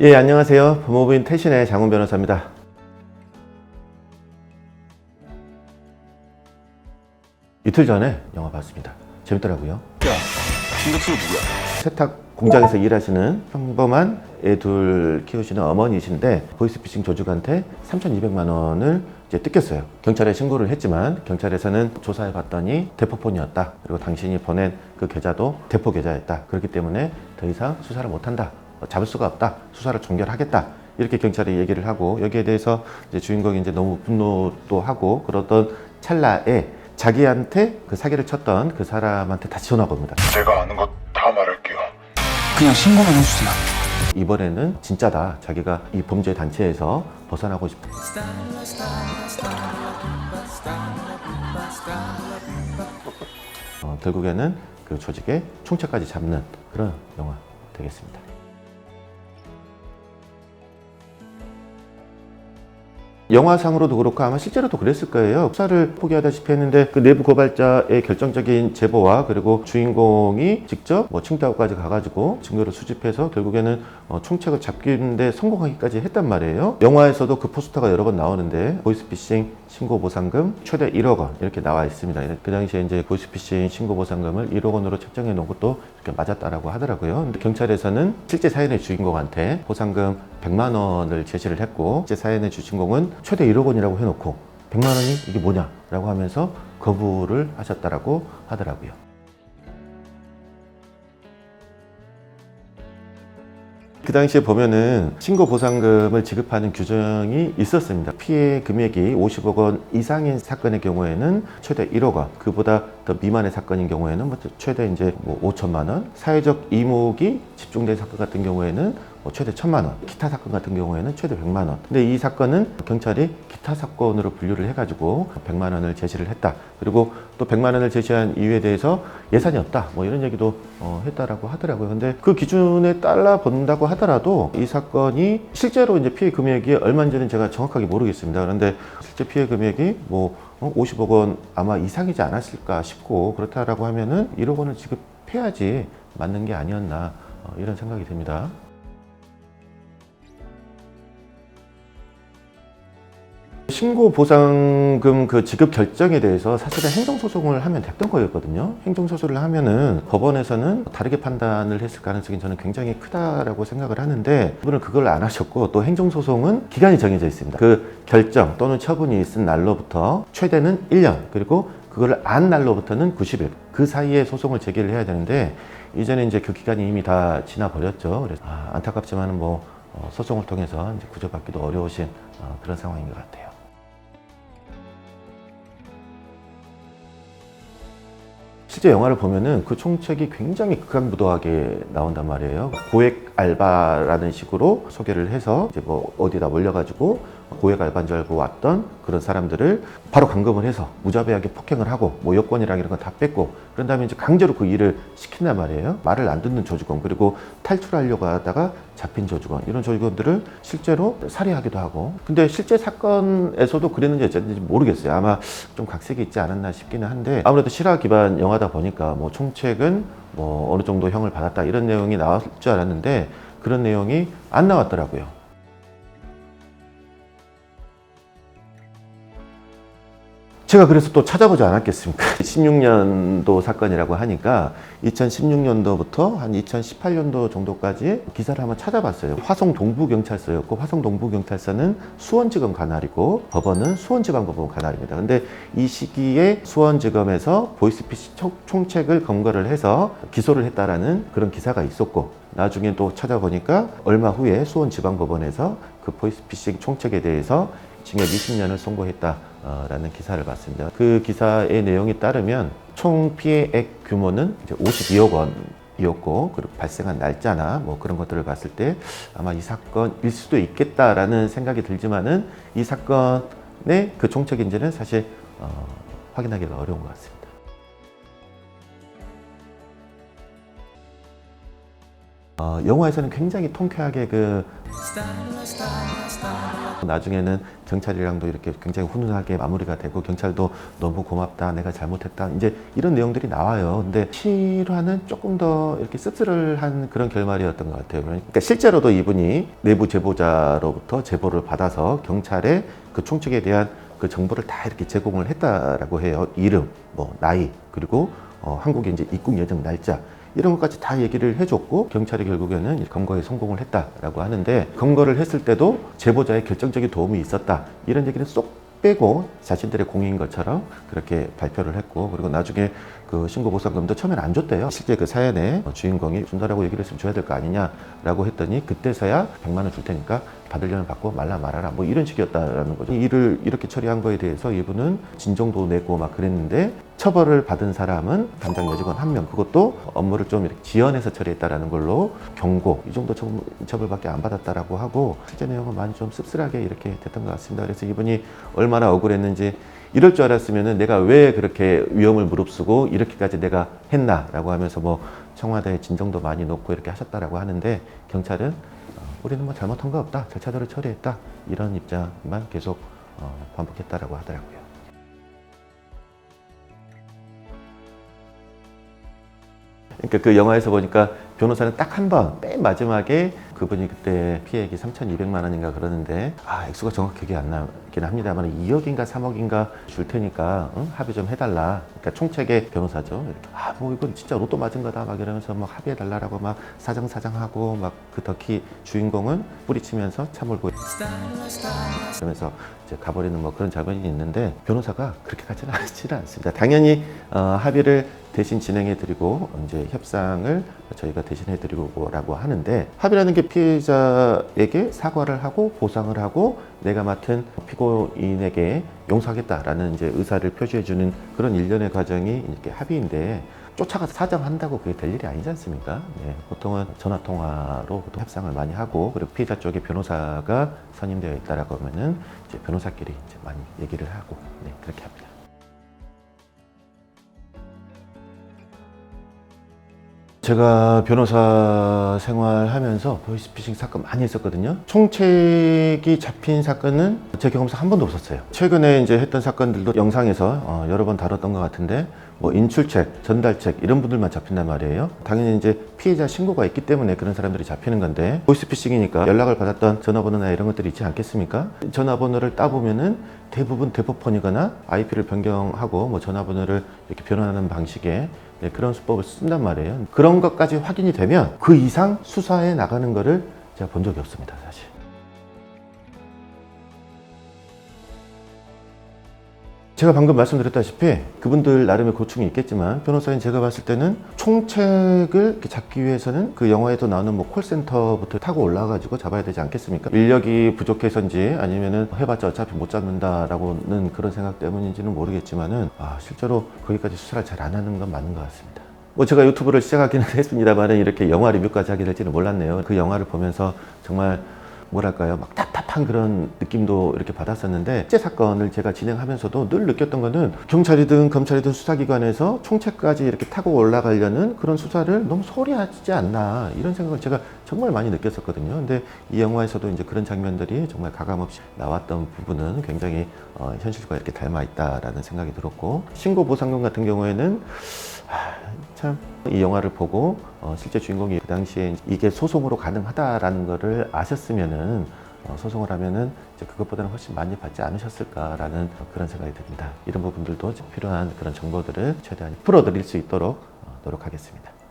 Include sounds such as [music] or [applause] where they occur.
예, 안녕하세요. 법무부인 태신의 장훈 변호사입니다. 이틀 전에 영화 봤습니다. 재밌더라고요. 야, 김덕수는 누구야? 세탁 공장에서 일하시는 평범한 애 둘 키우시는 어머니이신데 보이스피싱 조직한테 3,200만 원을 이제 뜯겼어요. 경찰에 신고를 했지만 경찰에서는 조사해 봤더니 대포폰이었다. 그리고 당신이 보낸 그 계좌도 대포 계좌였다. 그렇기 때문에 더 이상 수사를 못 한다. 어, 잡을 수가 없다. 수사를 종결하겠다. 이렇게 경찰이 얘기를 하고 여기에 대해서 이제 주인공이 이제 너무 분노도 하고 그러던 찰나에 자기한테 그 사기를 쳤던 그 사람한테 다시 전화가 옵니다. 제가 아는 것 다 말할게요. 그냥 신고만 해주세요. 이번에는 진짜다. 자기가 이 범죄 단체에서 벗어나고 싶다. 어, 결국에는 그 조직의 총체까지 잡는 그런 영화 되겠습니다. 영화상으로도 그렇고 아마 실제로도 그랬을 거예요. 수사를 포기하다시피 했는데 그 내부 고발자의 결정적인 제보와 그리고 주인공이 직접 뭐 칭다오까지 가가지고 증거를 수집해서 결국에는 어, 총책을 잡기는데 성공하기까지 했단 말이에요. 영화에서도 그 포스터가 여러 번 나오는데 보이스피싱 신고 보상금 최대 1억 원 이렇게 나와 있습니다. 그 당시에 이제 보이스피싱 신고 보상금을 1억 원으로 책정해 놓은 것도 이렇게 맞았다라고 하더라고요. 근데 경찰에서는 실제 사연의 주인공한테 보상금 100만 원을 제시를 했고 실제 사연의 주인공은 최대 1억 원이라고 해놓고 100만 원이 이게 뭐냐라고 하면서 거부를 하셨다라고 하더라고요. 그 당시에 보면은 신고 보상금을 지급하는 규정이 있었습니다. 피해 금액이 50억 원 이상인 사건의 경우에는 최대 1억 원, 그보다 더 미만의 사건인 경우에는 뭐 최대 이제 뭐 5천만 원, 사회적 이목이 집중된 사건 같은 경우에는 뭐 최대 1천만 원, 기타 사건 같은 경우에는 최대 100만 원. 근데 이 사건은 경찰이 기타 사건으로 분류를 해가지고 100만 원을 제시를 했다. 그리고 또 100만 원을 제시한 이유에 대해서 예산이 없다. 뭐 이런 얘기도 어, 했다라고 하더라고요. 근데 그 기준에 따라 본다고 하더라도 이 사건이 실제로 이제 피해 금액이 얼마인지는 제가 정확하게 모르겠습니다. 그런데 실제 피해 금액이 뭐 어, 50억 원 아마 이상이지 않았을까 싶고 그렇다라고 하면은 1억 원을 지급해야지 맞는 게 아니었나 어, 이런 생각이 듭니다. 신고 보상금 그 지급 결정에 대해서 사실은 행정소송을 하면 됐던 거였거든요. 행정소송을 하면은 법원에서는 다르게 판단을 했을 가능성이 저는 굉장히 크다라고 생각을 하는데 이분은 그걸 안 하셨고 또 행정소송은 기간이 정해져 있습니다. 그 결정 또는 처분이 있은 날로부터 최대는 1년 그리고 그걸 안 날로부터는 90일 그 사이에 소송을 제기를 해야 되는데 이제는 이제 그 기간이 이미 다 지나 버렸죠. 그래서 아, 안타깝지만은 뭐 어, 소송을 통해서 구조받기도 어려우신 어, 그런 상황인 것 같아요. 실제 영화를 보면은 그 총책이 굉장히 극악무도하게 나온단 말이에요. 고액 알바라는 식으로 소개를 해서 이제 뭐 어디다 몰려가지고 고액 알바인 줄 알고 왔던 그런 사람들을 바로 감금을 해서 무자비하게 폭행을 하고 뭐 여권이랑 이런 거 다 뺏고 그런 다음에 이제 강제로 그 일을 시킨단 말이에요. 말을 안 듣는 조직원 그리고 탈출하려고 하다가 잡힌 조직원 이런 조직원들을 실제로 살해하기도 하고 근데 실제 사건에서도 그랬는지 어쨌는지 모르겠어요. 아마 좀 각색이 있지 않았나 싶기는 한데 아무래도 실화 기반 영화다 보니까 뭐 총책은 뭐 어느 정도 형을 받았다 이런 내용이 나올 줄 알았는데 그런 내용이 안 나왔더라고요. 제가 그래서 또 찾아보지 않았겠습니까? [laughs] 16년도 사건이라고 하니까 2016년도부터 한 2018년도 정도까지 기사를 한번 찾아봤어요. 화성 동부경찰서였고 화성 동부경찰서는 수원지검 관할이고 법원은 수원지방법원 관할입니다. 근데 이 시기에 수원지검에서 보이스피싱 총- 총책을 검거를 해서 기소를 했다라는 그런 기사가 있었고 나중에 또 찾아보니까 얼마 후에 수원지방법원에서 그 보이스피싱 총책에 대해서 징역 20년을 선고했다라는 기사를 봤습니다. 그 기사의 내용에 따르면 총 피해액 규모는 이제 52억 원 이었고 그리고 발생한 날짜나 뭐 그런 것들을 봤을 때 아마 이 사건일 수도 있겠다라는 생각이 들지만은 이 사건의 그 총책 인지는 사실 어, 확인하기가 어려운 것 같습니다. 어, 영화에서는 굉장히 통쾌하게 그 나중에는 경찰이랑도 이렇게 굉장히 훈훈하게 마무리가 되고 경찰도 너무 고맙다 내가 잘못했다 이제 이런 내용들이 나와요. 근데 실화는 조금 더 이렇게 씁쓸한 그런 결말이었던 것 같아요. 그러니까 실제로도 이분이 내부 제보자로부터 제보를 받아서 경찰에 그 총책에 대한 그 정보를 다 이렇게 제공을 했다라고 해요. 이름 뭐 나이 그리고 어, 한국에 이제 입국 예정 날짜 이런 것까지 다 얘기를 해줬고 경찰이 결국에는 검거에 성공을 했다라고 하는데 검거를 했을 때도 제보자의 결정적인 도움이 있었다. 이런 얘기는 쏙 빼고 자신들의 공인 것처럼 그렇게 발표를 했고 그리고 나중에 그 신고 보상금도 처음엔 안 줬대요. 실제 그 사연의 주인공이 준다라고 얘기를 했으면 줘야 될 거 아니냐라고 했더니 그때서야 100만 원 줄 테니까 받으려면 받고 말라 말아라. 뭐 이런 식이었다라는 거죠. 일을 이렇게 처리한 거에 대해서 이분은 진정도 내고 막 그랬는데 처벌을 받은 사람은 담당 여직원 한 명. 그것도 업무를 좀 이렇게 지연해서 처리했다라는 걸로 경고. 이 정도 처- 처벌밖에 안 받았다라고 하고 실제 내용은 많이 좀 씁쓸하게 이렇게 됐던 것 같습니다. 그래서 이분이 얼마나 억울했는지 이럴 줄 알았으면은 내가 왜 그렇게 위험을 무릅쓰고 이렇게까지 내가 했나라고 하면서 뭐 청와대에 진정도 많이 놓고 이렇게 하셨다라고 하는데 경찰은 어, 우리는 뭐 잘못한 거 없다 절차대로 처리했다 이런 입장만 계속 어, 반복했다라고 하더라고요. 그러니까 그 영화에서 보니까 변호사는 딱 한 번 맨 마지막에 그분이 그때 피해액이 3,200만 원인가 그러는데 아 액수가 정확히 기억이 안 나긴 합니다만 2억인가 3억인가 줄 테니까 응? 합의 좀 해달라. 그러니까 총책의 변호사죠. 이렇게 아 뭐 이건 진짜 로또 맞은 거다 막 이러면서 막 합의해 달라라고 막 사정사정하고 막 그 덕희 주인공은 뿌리치면서 참을고 그러면서 이제 가버리는 뭐 그런 장면이 있는데 변호사가 그렇게 가지는 [laughs] 않지는 않습니다. 당연히 어, 합의를 대신 진행해드리고 이제 협상을 저희가 대신 해드리고라고 하는데 합의라는 게 피해자에게 사과를 하고 보상을 하고 내가 맡은 피고인에게 용서하겠다라는 이제 의사를 표시해주는 그런 일련의 과정이 이렇게 합의인데 쫓아가서 사정한다고 그게 될 일이 아니지 않습니까? 네, 보통은 전화 통화로 보통 협상을 많이 하고 그리고 피해자 쪽에 변호사가 선임되어 있다라고 하면은 이제 변호사끼리 이제 많이 얘기를 하고 네, 그렇게 합니다. 제가 변호사 생활하면서 보이스피싱 사건 많이 했었거든요. 총책이 잡힌 사건은 제 경험상 한 번도 없었어요. 최근에 이제 했던 사건들도 영상에서 어, 여러 번 다뤘던 것 같은데 뭐 인출책, 전달책 이런 분들만 잡힌단 말이에요. 당연히 이제 피해자 신고가 있기 때문에 그런 사람들이 잡히는 건데 보이스피싱이니까 연락을 받았던 전화번호나 이런 것들이 있지 않겠습니까? 전화번호를 따보면은 대부분 대포폰이거나 IP를 변경하고 뭐 전화번호를 이렇게 변환하는 방식의 네, 그런 수법을 쓴단 말이에요. 그런 것까지 확인이 되면 그 이상 수사에 나가는 거를 제가 본 적이 없습니다, 사실. 제가 방금 말씀드렸다시피 그분들 나름의 고충이 있겠지만 변호사인 제가 봤을 때는 총책을 잡기 위해서는 그 영화에도 나오는 뭐 콜센터부터 타고 올라가지고 잡아야 되지 않겠습니까? 인력이 부족해서인지 아니면은 해봤자 어차피 못 잡는다라고는 그런 생각 때문인지는 모르겠지만은 아 실제로 거기까지 수사를 잘 안 하는 건 맞는 것 같습니다. 뭐 제가 유튜브를 시작하기는 [laughs] 했습니다만은 이렇게 영화 리뷰까지 하게 될지는 몰랐네요. 그 영화를 보면서 정말 뭐랄까요 막답 답한 그런 느낌도 이렇게 받았었는데 실제 사건을 제가 진행하면서도 늘 느꼈던 거는 경찰이든 검찰이든 수사기관에서 총책까지 이렇게 타고 올라가려는 그런 수사를 너무 소홀히 하지 않나 이런 생각을 제가 정말 많이 느꼈었거든요. 근데 이 영화에서도 이제 그런 장면들이 정말 가감없이 나왔던 부분은 굉장히 어, 현실과 이렇게 닮아 있다라는 생각이 들었고 신고 보상금 같은 경우에는 참 이 영화를 보고 어, 실제 주인공이 그 당시에 이게 소송으로 가능하다라는 거를 아셨으면은 어, 소송을 하면은 그것보다는 훨씬 많이 받지 않으셨을까라는 그런 생각이 듭니다. 이런 부분들도 필요한 그런 정보들을 최대한 풀어드릴 수 있도록 어, 노력하겠습니다.